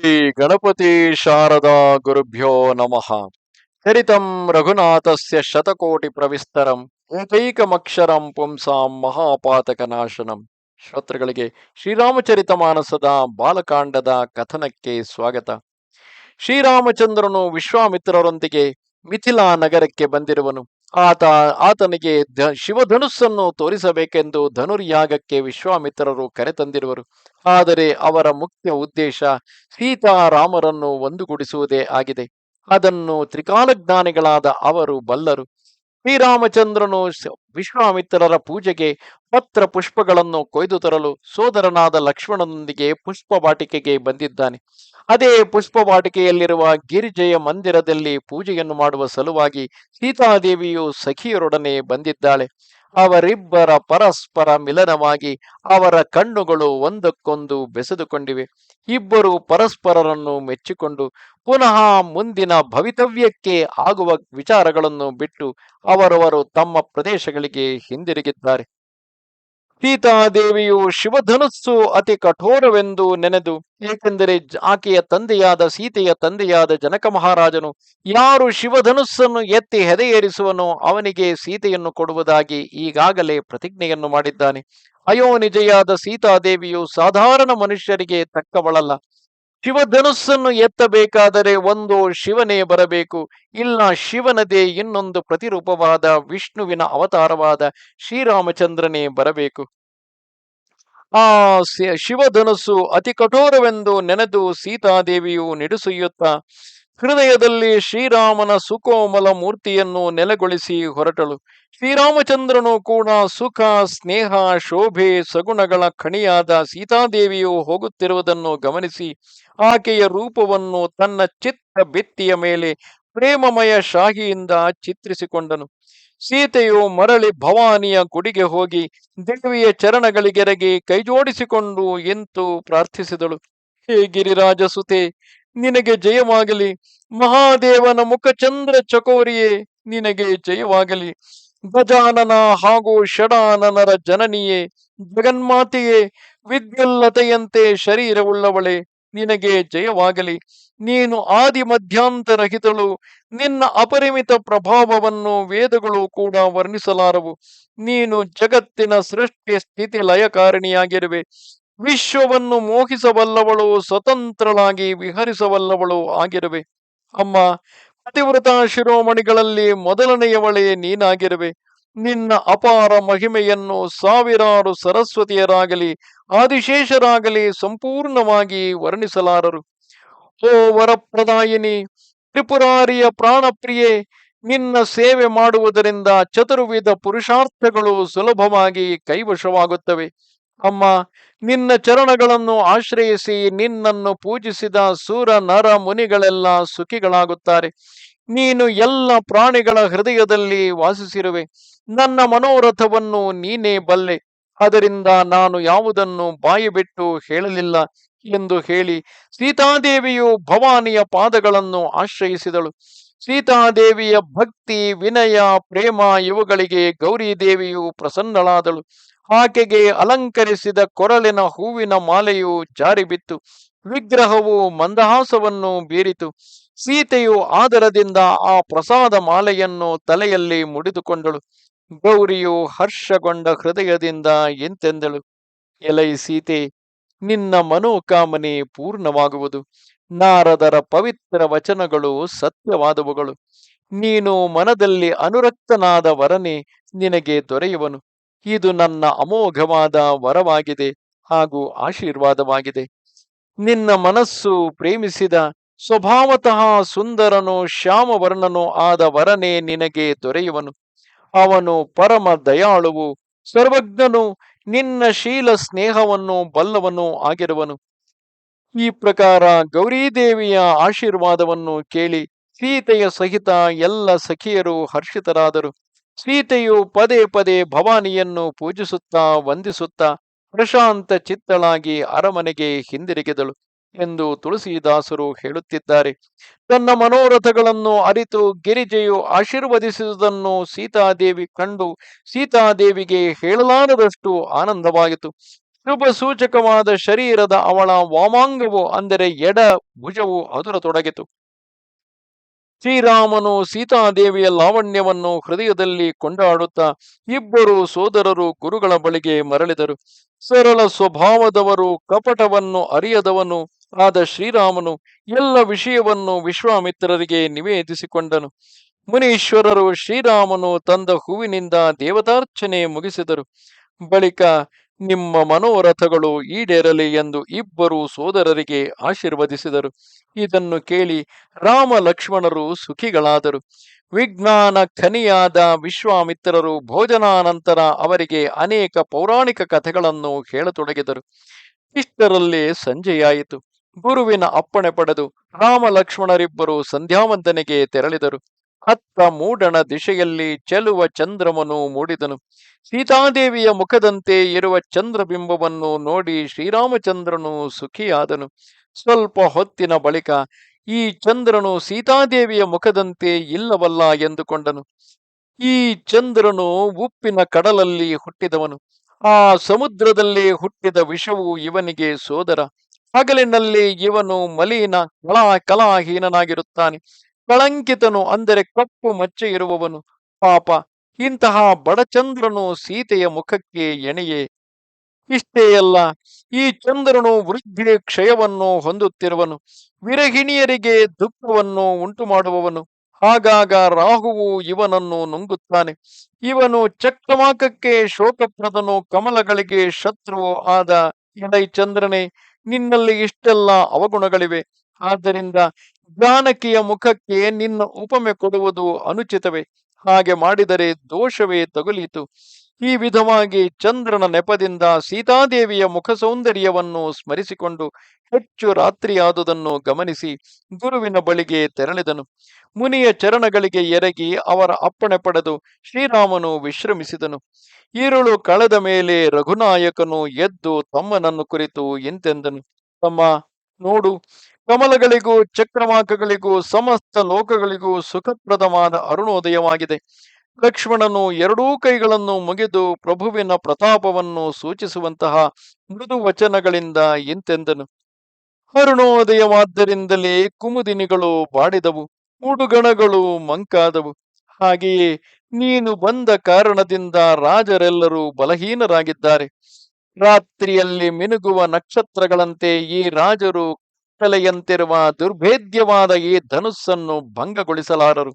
ಶ್ರೀ ಗಣಪತಿ ಶಾರದಾ ಗುರುಭ್ಯೋ ನಮಃ. ಚರಿತಂ ರಘುನಾಥಸ್ಯ ಶತಕೋಟಿ ಪ್ರವಿಸ್ತರಂ, ಏಕೈಕಮಕ್ಷರಂ ಪುಂಸಾಂ ಮಹಾಪಾತಕನಾಶನಂ. ಶ್ರೋತೃಗಳಿಗೆ ಶ್ರೀರಾಮಚರಿತ ಮಾನಸದ ಬಾಲಕಾಂಡದ ಕಥನಕ್ಕೆ ಸ್ವಾಗತ. ಶ್ರೀರಾಮಚಂದ್ರನು ವಿಶ್ವಾಮಿತ್ರರೊಂದಿಗೆ ಮಿಥಿಲಾ ನಗರಕ್ಕೆ ಬಂದಿರುವನು. ಆತ, ಆತನಿಗೆ ಧ ಶಿವಧನುಸ್ಸನ್ನು ತೋರಿಸಬೇಕೆಂದು ಧನುರ್ಯಾಗಕ್ಕೆ ವಿಶ್ವಾಮಿತ್ರರು ಕರೆತಂದಿರುವರು ಆದರೆ ಅವರ ಮುಖ್ಯ ಉದ್ದೇಶ ಸೀತಾರಾಮರನ್ನು ಒಂದುಗೂಡಿಸುವುದೇ ಆಗಿದೆ. ಅದನ್ನು ತ್ರಿಕಾಲಜ್ಞಾನಿಗಳಾದ ಅವರು ಬಲ್ಲರು. ಶ್ರೀರಾಮಚಂದ್ರನು ವಿಶ್ವಾಮಿತ್ರರ ಪೂಜೆಗೆ ಪತ್ರ ಪುಷ್ಪಗಳನ್ನು ಕೊಯ್ದು ತರಲು ಸೋದರನಾದ ಲಕ್ಷ್ಮಣನೊಂದಿಗೆ ಪುಷ್ಪ ವಾಟಿಕೆಗೆ ಬಂದಿದ್ದಾನೆ. ಅದೇ ಪುಷ್ಪ ವಾಟಿಕೆಯಲ್ಲಿರುವ ಗಿರಿಜಯ ಮಂದಿರದಲ್ಲಿ ಪೂಜೆಯನ್ನು ಮಾಡುವ ಸಲುವಾಗಿ ಸೀತಾದೇವಿಯು ಸಖಿಯರೊಡನೆ ಬಂದಿದ್ದಾಳೆ. ಅವರಿಬ್ಬರ ಪರಸ್ಪರ ಮಿಲನವಾಗಿ ಅವರ ಕಣ್ಣುಗಳು ಒಂದಕ್ಕೊಂದು ಬೆಸೆದುಕೊಂಡಿವೆ. ಇಬ್ಬರು ಪರಸ್ಪರರನ್ನು ಮೆಚ್ಚಿಕೊಂಡು ಪುನಃ ಮುಂದಿನ ಭವಿತವ್ಯಕ್ಕೆ ಆಗುವ ವಿಚಾರಗಳನ್ನು ಬಿಟ್ಟು ಅವರವರು ತಮ್ಮ ಪ್ರದೇಶಗಳಿಗೆ ಹಿಂದಿರುಗಿದ್ದಾರೆ. ಸೀತಾದೇವಿಯು ಶಿವಧನುಸ್ಸು ಅತಿ ಕಠೋರವೆಂದು ನೆನೆದು, ಏಕೆಂದರೆ ಆಕೆಯ ತಂದೆಯಾದ ಸೀತೆಯ ತಂದೆಯಾದ ಜನಕ ಮಹಾರಾಜನು ಯಾರು ಶಿವಧನುಸ್ಸನ್ನು ಎತ್ತಿ ಹೆದೆಯೇರಿಸುವನೋ ಅವನಿಗೆ ಸೀತೆಯನ್ನು ಕೊಡುವುದಾಗಿ ಈಗಾಗಲೇ ಪ್ರತಿಜ್ಞೆಯನ್ನು ಮಾಡಿದ್ದಾನೆ. ಅಯೋನಿಜೆಯಾದ ಸೀತಾದೇವಿಯು ಸಾಧಾರಣ ಮನುಷ್ಯರಿಗೆ ತಕ್ಕವಳಲ್ಲ. ಶಿವಧನುಸ್ಸನ್ನು ಎತ್ತಬೇಕಾದರೆ ಒಂದು ಶಿವನೇ ಬರಬೇಕು. ಇಲ್ಲ, ಶಿವನದೇ ಇನ್ನೊಂದು ಪ್ರತಿರೂಪವಾದ ವಿಷ್ಣುವಿನ ಅವತಾರವಾದ ಶ್ರೀರಾಮಚಂದ್ರನೇ ಬರಬೇಕು. ಆ ಶಿವಧನುಸ್ಸು ಅತಿ ಕಠೋರವೆಂದು ನೆನೆದು ಸೀತಾದೇವಿಯು ನಿಡುಸುಯ್ಯುತ್ತಾ ಹೃದಯದಲ್ಲಿ ಶ್ರೀರಾಮನ ಸುಕೋಮಲ ಮೂರ್ತಿಯನ್ನು ನೆಲೆಗೊಳಿಸಿ ಹೊರಟಳು. ಶ್ರೀರಾಮಚಂದ್ರನು ಕೂಡ ಸುಖ, ಸ್ನೇಹ, ಶೋಭೆ, ಸಗುಣಗಳ ಖಣಿಯಾದ ಸೀತಾದೇವಿಯು ಹೋಗುತ್ತಿರುವುದನ್ನು ಗಮನಿಸಿ ಆಕೆಯ ರೂಪವನ್ನು ತನ್ನ ಚಿತ್ತ ಬಿತ್ತಿಯ ಮೇಲೆ ಪ್ರೇಮಮಯ ಶಾಹಿಯಿಂದ ಚಿತ್ರಿಸಿಕೊಂಡನು. ಸೀತೆಯು ಮರಳಿ ಭವಾನಿಯ ಗುಡಿಗೆ ಹೋಗಿ ದೇವಿಯ ಚರಣಗಳಿಗೆರಗಿ ಕೈಜೋಡಿಸಿಕೊಂಡು ಎಂದು ಪ್ರಾರ್ಥಿಸಿದಳು. ಹೇ ಗಿರಿರಾಜ ಸುತೆ ನಿನಗೆ ಜಯವಾಗಲಿ. ಮಹಾದೇವನ ಮುಖಚಂದ್ರ ಚಕೋರಿಯೇ ನಿನಗೆ ಜಯವಾಗಲಿ. ಗಜಾನನ ಹಾಗೂ ಷಡಾನನರ ಜನನಿಯೇ, ಜಗನ್ಮಾತೆಯೇ, ವಿದ್ಯುಲ್ಲತೆಯಂತೆ ಶರೀರವುಳ್ಳವಳೆ, ನಿನಗೆ ಜಯವಾಗಲಿ. ನೀನು ಆದಿ ಮಧ್ಯಾಂತರಹಿತಳು ನಿನ್ನ ಅಪರಿಮಿತ ಪ್ರಭಾವವನ್ನು ವೇದಗಳು ಕೂಡ ವರ್ಣಿಸಲಾರವು. ನೀನು ಜಗತ್ತಿನ ಸೃಷ್ಟಿ ಸ್ಥಿತಿ ಲಯಕಾರಿಣಿಯಾಗಿರುವೆ ವಿಶ್ವವನ್ನು ಮೋಹಿಸಬಲ್ಲವಳು, ಸ್ವತಂತ್ರಳಾಗಿ ವಿಹರಿಸಬಲ್ಲವಳು ಆಗಿರುವೆ. ಅಮ್ಮ ಪತಿವ್ರತ ಶಿರೋಮಣಿಗಳಲ್ಲಿ ಮೊದಲನೆಯವಳೇ ನೀನಾಗಿರುವೆ. ನಿನ್ನ ಅಪಾರ ಮಹಿಮೆಯನ್ನು ಸಾವಿರಾರು ಸರಸ್ವತಿಯರಾಗಲಿ, ಆದಿಶೇಷರಾಗಲಿ ಸಂಪೂರ್ಣವಾಗಿ ವರ್ಣಿಸಲಾರರು. ಓ ವರಪ್ರದಾಯಿನಿ, ತ್ರಿಪುರಾರಿಯ ಪ್ರಾಣಪ್ರಿಯೆ, ನಿನ್ನ ಸೇವೆ ಮಾಡುವುದರಿಂದ ಚತುರ್ವಿಧ ಪುರುಷಾರ್ಥಗಳು ಸುಲಭವಾಗಿ ಕೈವಶವಾಗುತ್ತವೆ. ಅಮ್ಮ, ನಿನ್ನ ಚರಣಗಳನ್ನು ಆಶ್ರಯಿಸಿ ನಿನ್ನನ್ನು ಪೂಜಿಸಿದ ಸೂರ ನರ ಮುನಿಗಳೆಲ್ಲ ಸುಖಿಗಳಾಗುತ್ತಾರೆ. ನೀನು ಎಲ್ಲ ಪ್ರಾಣಿಗಳ ಹೃದಯದಲ್ಲಿ ವಾಸಿಸಿರುವೆ. ನನ್ನ ಮನೋರಥವನ್ನು ನೀನೇ ಬಲ್ಲೆ. ಅದರಿಂದ ನಾನು ಯಾವುದನ್ನು ಬಾಯಿ ಬಿಟ್ಟು ಹೇಳಲಿಲ್ಲ ಎಂದು ಹೇಳಿ ಸೀತಾದೇವಿಯು ಭವಾನಿಯ ಪಾದಗಳನ್ನು ಆಶ್ರಯಿಸಿದಳು. ಸೀತಾದೇವಿಯ ಭಕ್ತಿ, ವಿನಯ, ಪ್ರೇಮ ಇವುಗಳಿಗೆ ಗೌರಿ ದೇವಿಯು ಪ್ರಸನ್ನಳಾದಳು. ಆಕೆಗೆ ಅಲಂಕರಿಸಿದ ಕೊರಳಿನ ಹೂವಿನ ಮಾಲೆಯು ಜಾರಿಬಿತ್ತು. ವಿಗ್ರಹವು ಮಂದಹಾಸವನ್ನು ಬೀರಿತು. ಸೀತೆಯು ಆದರದಿಂದ ಆ ಪ್ರಸಾದ ಮಾಲೆಯನ್ನು ತಲೆಯಲ್ಲಿ ಮುಡಿದುಕೊಂಡಳು. ಗೌರಿಯು ಹರ್ಷಗೊಂಡ ಹೃದಯದಿಂದ ಎಂತೆಂದಳು, ಎಲೈ ಸೀತೆ, ನಿನ್ನ ಮನೋಕಾಮನೆ ಪೂರ್ಣವಾಗುವುದು. ನಾರದರ ಪವಿತ್ರ ವಚನಗಳು ಸತ್ಯವಾದವುಗಳು. ನೀನು ಮನದಲ್ಲಿ ಅನುರಕ್ತನಾದ ವರನೇ, ನಿನಗೆ ದೊರೆಯುವನು. ಇದು ನನ್ನ ಅಮೋಘವಾದ ವರವಾಗಿದೆ ಹಾಗೂ ಆಶೀರ್ವಾದವಾಗಿದೆ. ನಿನ್ನ ಮನಸ್ಸು ಪ್ರೇಮಿಸಿದ ಸ್ವಭಾವತಃ ಸುಂದರನು ಶ್ಯಾಮವರ್ಣನು ಆದ ವರನೇ ನಿನಗೆ ದೊರೆಯುವನು. ಅವನು ಪರಮ ದಯಾಳುವು ಸರ್ವಜ್ಞನು ನಿನ್ನ ಶೀಲ ಸ್ನೇಹವನ್ನು ಬಲ್ಲವನು ಆಗಿರುವನು. ಈ ಪ್ರಕಾರ ಗೌರೀದೇವಿಯ ಆಶೀರ್ವಾದವನ್ನು ಕೇಳಿ ಸೀತೆಯ ಸಹಿತ ಎಲ್ಲ ಸಖಿಯರು ಹರ್ಷಿತರಾದರು. ಸೀತೆಯು ಪದೇ ಪದೇ ಭವಾನಿಯನ್ನು ಪೂಜಿಸುತ್ತಾ, ವಂದಿಸುತ್ತಾ, ಪ್ರಶಾಂತ ಚಿತ್ತಳಾಗಿ ಅರಮನೆಗೆ ಹಿಂದಿರುಗಿದಳು ಎಂದು ತುಳಸಿದಾಸರು ಹೇಳುತ್ತಿದ್ದಾರೆ. ತನ್ನ ಮನೋರಥಗಳನ್ನು ಅರಿತು ಗಿರಿಜೆಯು ಆಶೀರ್ವದಿಸುವುದನ್ನು ಸೀತಾದೇವಿ ಕಂಡು ಸೀತಾದೇವಿಗೆ ಹೇಳಲಾರದಷ್ಟು ಆನಂದವಾಯಿತು. ಶುಭ ಸೂಚಕವಾದ ಶರೀರದ ಅವಳ ವಾಮಾಂಗವು ಅಂದರೆ ಎಡ ಭುಜವು ಅದರತೊಡಗಿತು. ಶ್ರೀರಾಮನು ಸೀತಾದೇವಿಯ ಲಾವಣ್ಯವನ್ನು ಹೃದಯದಲ್ಲಿ ಕೊಂಡಾಡುತ್ತಾ ಇಬ್ಬರು ಸೋದರರು ಗುರುಗಳ ಬಳಿಗೆ ಮರಳಿದರು. ಸರಳ ಸ್ವಭಾವದವರು, ಕಪಟವನ್ನು ಅರಿಯದವನು ಆದ ಶ್ರೀರಾಮನು ಎಲ್ಲ ವಿಷಯವನ್ನು ವಿಶ್ವಾಮಿತ್ರರಿಗೆ ನಿವೇದಿಸಿಕೊಂಡನು. ಮುನೀಶ್ವರರು ಶ್ರೀರಾಮನು ತಂದ ಹೂವಿನಿಂದ ದೇವತಾರ್ಚನೆ ಮುಗಿಸಿದರು. ಬಳಿಕ ನಿಮ್ಮ ಮನೋರಥಗಳು ಈಡೇರಲಿ ಎಂದು ಇಬ್ಬರು ಸೋದರರಿಗೆ ಆಶೀರ್ವದಿಸಿದರು. ಇದನ್ನು ಕೇಳಿ ರಾಮ ಲಕ್ಷ್ಮಣರು ಸುಖಿಗಳಾದರು. ವಿಜ್ಞಾನ ಖನಿಯಾದ ವಿಶ್ವಾಮಿತ್ರರು ಭೋಜನಾನಂತರ ಅವರಿಗೆ ಅನೇಕ ಪೌರಾಣಿಕ ಕಥೆಗಳನ್ನು ಹೇಳತೊಡಗಿದರು. ಇಷ್ಟರಲ್ಲೇ ಸಂಜೆಯಾಯಿತು. ಗುರುವಿನ ಅಪ್ಪಣೆ ಪಡೆದು ರಾಮ ಲಕ್ಷ್ಮಣರಿಬ್ಬರು ಸಂಧ್ಯಾವಂದನೆಗೆ ತೆರಳಿದರು. ಅತ್ತ ಮೂಡಣ ದಿಶೆಯಲ್ಲಿ ಚೆಲುವ ಚಂದ್ರಮನು ಮೂಡಿದನು. ಸೀತಾದೇವಿಯ ಮುಖದಂತೆ ಇರುವ ಚಂದ್ರಬಿಂಬವನ್ನು ನೋಡಿ ಶ್ರೀರಾಮಚಂದ್ರನು ಸುಖಿಯಾದನು. ಸ್ವಲ್ಪ ಹೊತ್ತಿನ ಬಳಿಕ ಈ ಚಂದ್ರನು ಸೀತಾದೇವಿಯ ಮುಖದಂತೆ ಇಲ್ಲವಲ್ಲ ಎಂದುಕೊಂಡನು. ಈ ಚಂದ್ರನು ಉಪ್ಪಿನ ಕಡಲಲ್ಲಿ ಹುಟ್ಟಿದವನು. ಆ ಸಮುದ್ರದಲ್ಲಿ ಹುಟ್ಟಿದ ವಿಷವು ಇವನಿಗೆ ಸೋದರ. ಹಗಲಿನಲ್ಲಿ ಇವನು ಮಲಿನ ಕಲಾ ಕಲಾಹೀನನಾಗಿರುತ್ತಾನೆ. ಕಳಂಕಿತನು ಅಂದರೆ ಕಪ್ಪು ಮಚ್ಚೆ ಇರುವವನು. ಪಾಪ, ಇಂತಹ ಬಡಚಂದ್ರನು ಸೀತೆಯ ಮುಖಕ್ಕೆ ಎಣೆಯೇ? ಇಷ್ಟೇ ಅಲ್ಲ, ಈ ಚಂದ್ರನು ವೃದ್ಧಿ ಕ್ಷಯವನ್ನು ಹೊಂದುತ್ತಿರುವನು. ವಿರಹಿಣಿಯರಿಗೆ ದುಃಖವನ್ನು ಉಂಟು ಮಾಡುವವನು ಆಗಾಗ ರಾಹುವು ಇವನನ್ನು ನುಂಗುತ್ತಾನೆ. ಇವನು ಚಕ್ರವಾಕಕ್ಕೆ ಶೋಕಪ್ರದನು, ಕಮಲಗಳಿಗೆ ಶತ್ರುವು ಆದ ಎಡೈ ಚಂದ್ರನೇ, ನಿನ್ನಲ್ಲಿ ಇಷ್ಟೆಲ್ಲ ಅವಗುಣಗಳಿವೆ. ಆದ್ದರಿಂದ ಜಾನಕಿಯ ಮುಖಕ್ಕೆ ನಿನ್ನ ಉಪಮೆ ಕೊಡುವುದು ಅನುಚಿತವೇ? ಹಾಗೆ ಮಾಡಿದರೆ ದೋಷವೇ ತಗುಲಿತು. ಈ ವಿಧವಾಗಿ ಚಂದ್ರನ ನೆಪದಿಂದ ಸೀತಾದೇವಿಯ ಮುಖ ಸೌಂದರ್ಯವನ್ನು ಸ್ಮರಿಸಿಕೊಂಡು ಹೆಚ್ಚು ರಾತ್ರಿಯಾದುದನ್ನು ಗಮನಿಸಿ ಗುರುವಿನ ಬಳಿಗೆ ತೆರಳಿದನು. ಮುನಿಯ ಚರಣಗಳಿಗೆ ಎರಗಿ ಅವರ ಅಪ್ಪಣೆ ಪಡೆದು ಶ್ರೀರಾಮನು ವಿಶ್ರಮಿಸಿದನು. ಈರುಳು ಕಳೆದ ಮೇಲೆ ರಘುನಾಯಕನು ಎದ್ದು ತಮ್ಮನನ್ನು ಕುರಿತು ಎಂತೆಂದನು. ತಮ್ಮ, ನೋಡು ಕಮಲಗಳಿಗೂ ಚಕ್ರವಾಕಗಳಿಗೂ ಸಮಸ್ತ ಲೋಕಗಳಿಗೂ ಸುಖಪ್ರದವಾದ ಅರುಣೋದಯವಾಗಿದೆ. ಲಕ್ಷ್ಮಣನು ಎರಡೂ ಕೈಗಳನ್ನು ಮುಗಿದು ಪ್ರಭುವಿನ ಪ್ರತಾಪವನ್ನು ಸೂಚಿಸುವಂತಹ ಮೃದು ವಚನಗಳಿಂದ ಇಂತೆಂದನು. ಅರುಣೋದಯವಾದ್ದರಿಂದಲೇ ಕುಮುದಿನಿಗಳು ಬಾಡಿದವು ಉಡುಗಣಗಳು ಮಂಕಾದವು. ಹಾಗೆಯೇ ನೀನು ಬಂದ ಕಾರಣದಿಂದ ರಾಜರೆಲ್ಲರೂ ಬಲಹೀನರಾಗಿದ್ದಾರೆ. ರಾತ್ರಿಯಲ್ಲಿ ಮಿನುಗುವ ನಕ್ಷತ್ರಗಳಂತೆ ಈ ರಾಜರು ಕಲೆಯಂತಿರುವ ದುರ್ಭೇದ್ಯವಾದ ಈ ಧನುಸ್ಸನ್ನು ಭಂಗಗೊಳಿಸಲಾರರು.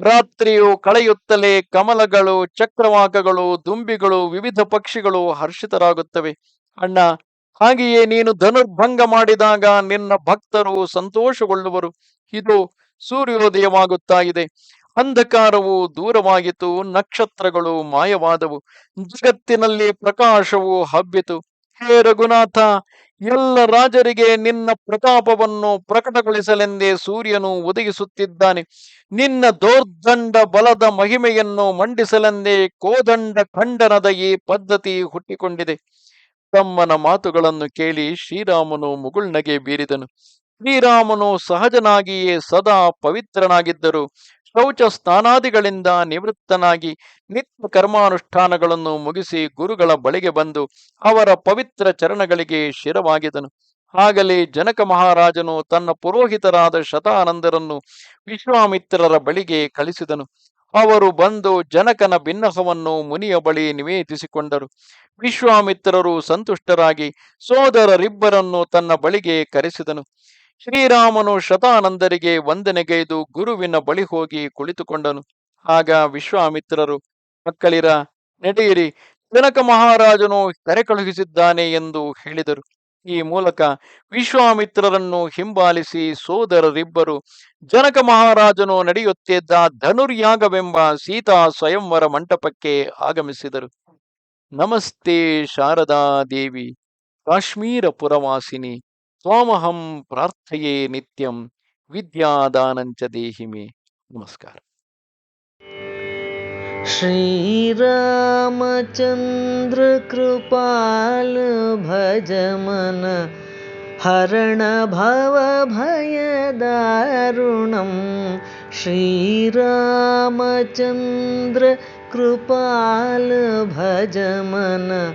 ರಾತ್ರಿಯು ಕಳೆಯುತ್ತಲೇ ಕಮಲಗಳು, ಚಕ್ರವಾಕಗಳು, ದುಂಬಿಗಳು, ವಿವಿಧ ಪಕ್ಷಿಗಳು ಹರ್ಷಿತರಾಗುತ್ತವೆ. ಅಣ್ಣ, ಹಾಗೆಯೇ ನೀನು ಧನುರ್ಭಂಗ ಮಾಡಿದಾಗ ನಿನ್ನ ಭಕ್ತರು ಸಂತೋಷಗೊಳ್ಳುವರು. ಇದು ಸೂರ್ಯೋದಯವಾಗುತ್ತಾ ಇದೆ. ಅಂಧಕಾರವು ದೂರವಾಗಿತು ನಕ್ಷತ್ರಗಳು ಮಾಯವಾದವು. ಜಗತ್ತಿನಲ್ಲಿ ಪ್ರಕಾಶವು ಹಬ್ಬಿತು. ಹೇ ರಘುನಾಥ, ಎಲ್ಲ ರಾಜರಿಗೆ ನಿನ್ನ ಪ್ರತಾಪವನ್ನು ಪ್ರಕಟಗೊಳಿಸಲೆಂದೇ ಸೂರ್ಯನು ಒದಗಿಸುತ್ತಿದ್ದಾನೆ. ನಿನ್ನ ದೋರ್ದಂಡ ಬಲದ ಮಹಿಮೆಯನ್ನು ಮಂಡಿಸಲೆಂದೇ ಕೋದಂಡ ಖಂಡನದ ಈ ಪದ್ಧತಿ ಹುಟ್ಟಿಕೊಂಡಿದೆ. ತಮ್ಮನ ಮಾತುಗಳನ್ನು ಕೇಳಿ ಶ್ರೀರಾಮನು ಮುಗುಳ್ನಗೆ ಬೀರಿದನು. ಶ್ರೀರಾಮನು ಸಹಜನಾಗಿಯೇ ಸದಾ ಪವಿತ್ರನಾಗಿದ್ದರು. ಶೌಚ ಸ್ನಾನಾದಿಗಳಿಂದ ನಿವೃತ್ತನಾಗಿ ನಿತ್ಯ ಕರ್ಮಾನುಷ್ಠಾನಗಳನ್ನು ಮುಗಿಸಿ ಗುರುಗಳ ಬಳಿಗೆ ಬಂದು ಅವರ ಪವಿತ್ರ ಚರಣಗಳಿಗೆ ಶಿರವಾಗಿದನು. ಆಗಲೇ ಜನಕ ಮಹಾರಾಜನು ತನ್ನ ಪುರೋಹಿತರಾದ ಶತಾನಂದರನ್ನು ವಿಶ್ವಾಮಿತ್ರರ ಬಳಿಗೆ ಕಳಿಸಿದನು. ಅವರು ಬಂದು ಜನಕನ ಭಿನ್ನಹವನ್ನು ಮುನಿಯ ಬಳಿ ನಿವೇದಿಸಿಕೊಂಡರು. ವಿಶ್ವಾಮಿತ್ರರು ಸಂತುಷ್ಟರಾಗಿ ಸೋದರರಿಬ್ಬರನ್ನು ತನ್ನ ಬಳಿಗೆ ಕರೆಸಿದನು. ಶ್ರೀರಾಮನು ಶತಾನಂದರಿಗೆ ವಂದನೆಗೈದು ಗುರುವಿನ ಬಳಿ ಹೋಗಿ ಕುಳಿತುಕೊಂಡನು. ಆಗ ವಿಶ್ವಾಮಿತ್ರರು, ಮಕ್ಕಳಿರ ನಡೆಯಿರಿ ಜನಕ ಮಹಾರಾಜನು ಕರೆ ಕಳುಹಿಸಿದ್ದಾನೆ ಎಂದು ಹೇಳಿದರು. ಈ ಮೂಲಕ ವಿಶ್ವಾಮಿತ್ರರನ್ನು ಹಿಂಬಾಲಿಸಿ ಸೋದರರಿಬ್ಬರು, ಜನಕ ಮಹಾರಾಜನು ನಡೆಯುತ್ತಿದ್ದ ಧನುರ್ಯಾಗವೆಂಬ ಸೀತಾ ಸ್ವಯಂವರ ಮಂಟಪಕ್ಕೆ ಆಗಮಿಸಿದರು. ನಮಸ್ತೆ ಶಾರದಾ ದೇವಿ, ಕಾಶ್ಮೀರ ಪುರವಾಸಿನಿ. त्वामहं प्रार्थये नित्यं विद्यादानञ्च देहि मे। नमस्कार। श्रीरामचन्द्रकृपालभजम हरण भवभयदारुणं श्रीरामचन्द्रकृपाल भज मन